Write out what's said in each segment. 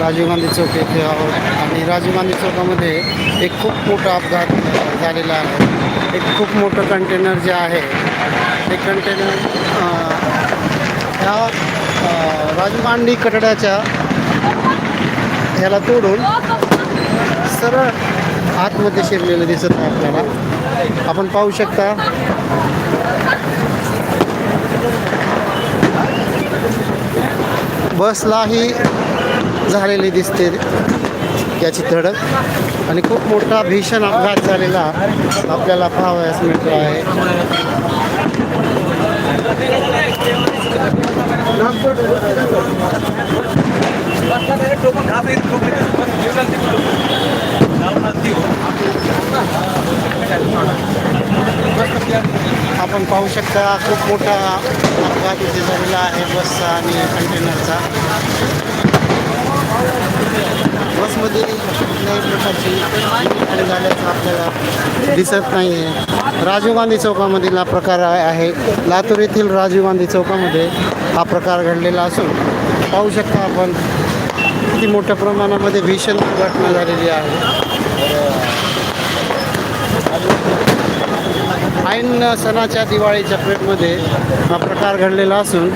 राजीव गांधी चौक येथे आहोत. आणि राजीव गांधी चौकामध्ये एक खूप मोठा अपघात झालेला आहे. एक खूप मोठं कंटेनर जे आहे ते कंटेनर ह्या राजीव गांधी कटडाच्या ह्याला तोडून सरळ आतमध्ये शिरलेलं दिसत आहे आपल्याला. आपण पाहू शकता. बसलाही झालेली दिसते याची धडक. आणि खूप मोठा भीषण अपघात झालेला आपल्याला पाहावयास मिळतो आहे. आपण पाहू शकता खूप मोठा अपघात इथे झालेला आहे बसचा आणि कंटेनरचा. बसमध्ये कुठल्याही प्रकारची झाल्याचं आपल्याला दिसत नाही आहे राजीव गांधी चौकामधील हा प्रकार आहे. लातूर येथील राजीव गांधी चौकामध्ये हा प्रकार घडलेला असून पाहू शकता आपण किती मोठ्या प्रमाणामध्ये भीषण दुर्घटना झालेली आहे. ऐन सणाच्या दिवाळीच्या प्रेटमध्ये हा प्रकार घडलेला असून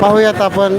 पाहूयात आपण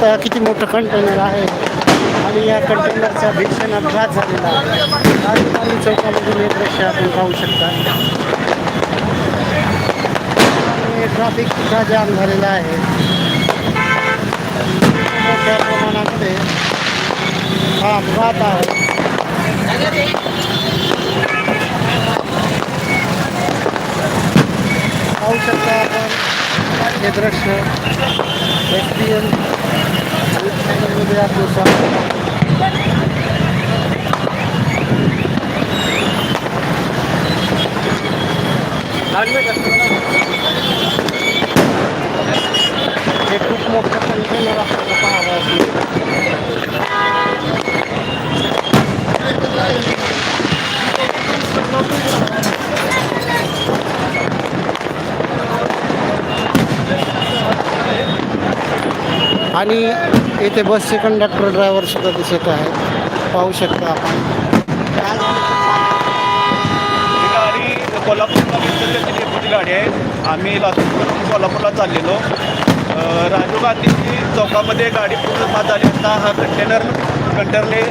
शकता किती मोठं कंटेनर आहे. आणि या कंटेनरचा भीषण अपघात झालेला आहे. राजधानी चौकामधून हे दृश्य आपण पाहू शकता. आणि ट्रॅफिक सुद्धा जाम झालेला आहे. मोठ्या प्रमाणामध्ये हा अपघात आहे पाहू शकता आपण हे दृश्य. एस पी एम चॅनलमध्ये आपलं स्वागत आहे. हे खूप मोठं कंटेनर आपल्याला पाहावं असेल आणि इथे बसचे कंडक्टर ड्रायव्हर सुद्धा दिसत आहे. पाहू शकता आपण. गाडी कोल्हापूरला विद्युतची डेपोची गाडी आहे. आम्ही लातूरवरून कोल्हापूरला चाललेलो. राजीव गांधीची चौकामध्ये गाडी पूर्ण बाद झाली. असता हा कंटेनर कंटेनरने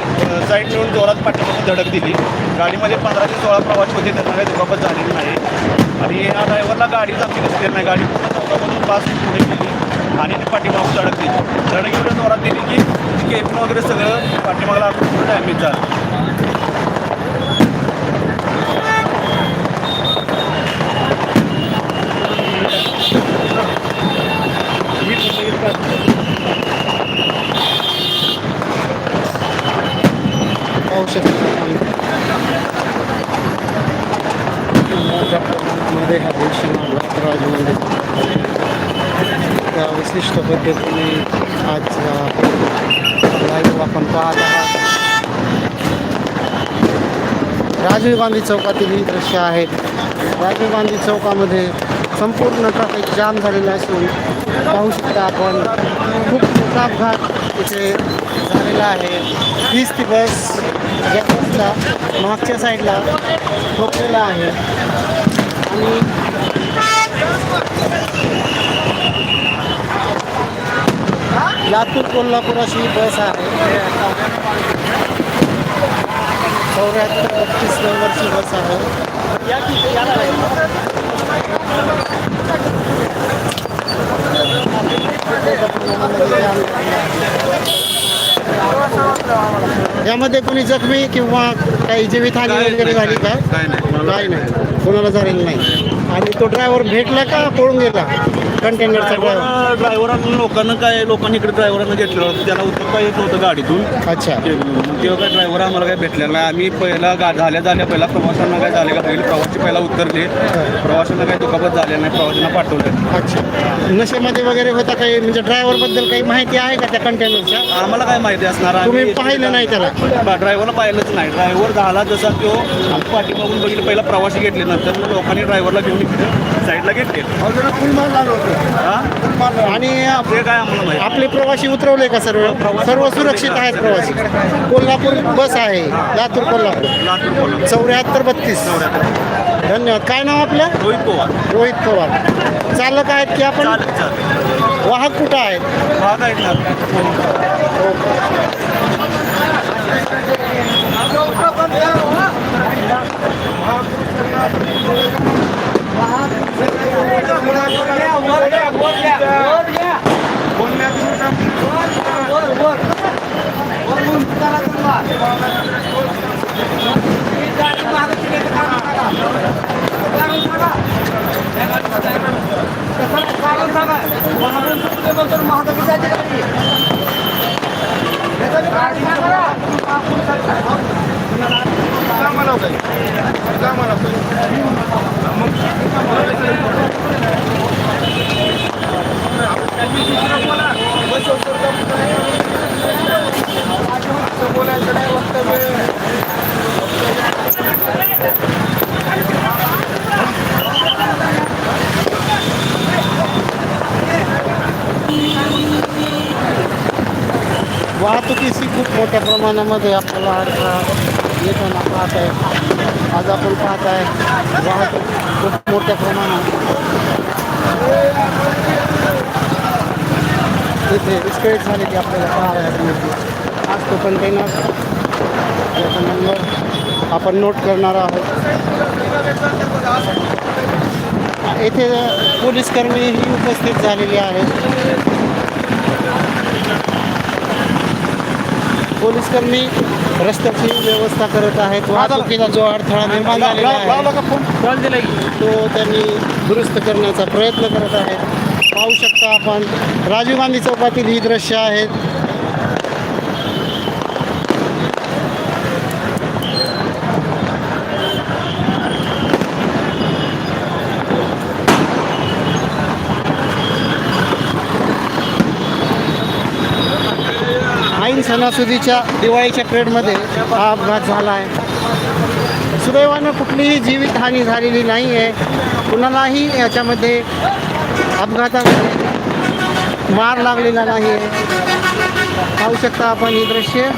साईड नेऊन जोरात पाठीमागून धडक दिली. गाडीमध्ये पंधरा ते सोळा प्रवास होते त्यांना काही दुखापत झालेली नाही. आणि या ड्रायव्हरला गाडी चांगली दिसली नाही. गाडी पूर्ण चौकामधून पास पुढे गेली. आणि ते पाठीमागं धडक दिली धडक एवढं जोरात दिली की केबिन वगैरे सगळं पाठीमागला डॅमेज झालं. विशिष्ट पद्धतीने आज लाईव्ह आपण पाहत आहात राजीव गांधी चौकातील ही दृश्य आहेत राजीव गांधी चौकामध्ये संपूर्ण ट्रॅफिक जाम झालेलं असून पाहू शकता आपण खूप मोठा अपघात इथे झालेला आहे. हीच ती बस या बसला मागच्या साईडला ठोकलेला आहे. आणि लातूर कोल्हापूर अशी बस आहे. चौऱ्याहत्तर बत्तीस नंबरची बस आहे. यामध्ये कोणी जखमी किंवा काही जीवितहानी वगैरे झाली का? काय नाही. काही नाही. कोणाला झालेलं नाही. आणि तो ड्रायव्हर भेटला का? पळून गेला? कंटेनरचा ड्रायव्हर ड्रायव्हरांना लोकांना काय लोकांनी इकडे ड्रायव्हरांना घेतलं होतं त्याला उतरता येत नव्हतं गाडीतून. अच्छा. ते- तेव्हा काय ड्रायव्हर आम्हाला काय भेटलेला नाही. आम्ही पहिला गा झाल्या झाल्या पहिला प्रवाशांना काय झाले का पहिले प्रवासी पहिला उतरले. प्रवाशांना काही दुखापत झाले नाही प्रवाशांना पाठवले. अच्छा. नशेमध्ये वगैरे होता काही म्हणजे ड्रायव्हरबद्दल काही माहिती आहे का त्या कंटेनरच्या आम्हाला काय माहिती असणार आम्ही- तुम्ही पाहिलं नाही त्याला? बा- ड्रायव्हरला पाहिलंच नाही. ड्रायव्हर झाला जसा तो आम्ही पाठीमागून बघितलं पहिला प्रवासी घेतले नंतर मग लोकांनी ड्रायव्हरला घेऊन इकडे साईडला घेतले? आणि ते काय आम्हाला माहिती आपले प्रवासी उतरवले का सर्व? सर्व सुरक्षित आहेत प्रवासी. कोल्हापूर बस आहे. लातूर कोल्हापूर. लातूर कोल्हापूर. चौऱ्याहत्तर बत्तीस. धन्यवाद. काय नाव आपलं? रोहित पवार. रोहित पवार. चालक आहेत की आपण? चालेल चालेल वाहक कुठं आहेत? भाग आहेत ना. मोठ्या प्रमाणामध्ये आपल्याला अडथळा येताना पाहत आहे. आज आपण पाहत आहे, वाहतूक खूप मोठ्या प्रमाणात. इथे विस्कळीत झाले की आपल्याला पाहायला मिळते. आज तो कंटेनर याचा नंबर आपण नोट करणार आहोत. येथे पोलीस कर्मीही उपस्थित झालेले आहेत. पोलीस कर्मी रस्त्याची व्यवस्था करत आहेत. वाहतुकीला जो अडथळा निर्माण झालेला आहे तो त्यांनी दुरुस्त करण्याचा प्रयत्न करत आहेत. पाहू शकता आपण राजीव गांधी चौकातील ही दृश्य आहेत ऐन सणासुदीच्या दिवाळीच्या ट्रेडमध्ये हा अपघात झाला आहे. सुदैवानं कुठलीही जीवितहानी झालेली नाही आहे कुणालाही याच्यामध्ये अपघातामध्ये मार लागलेला नाही आहे पाहू शकता आपण ही दृश्य.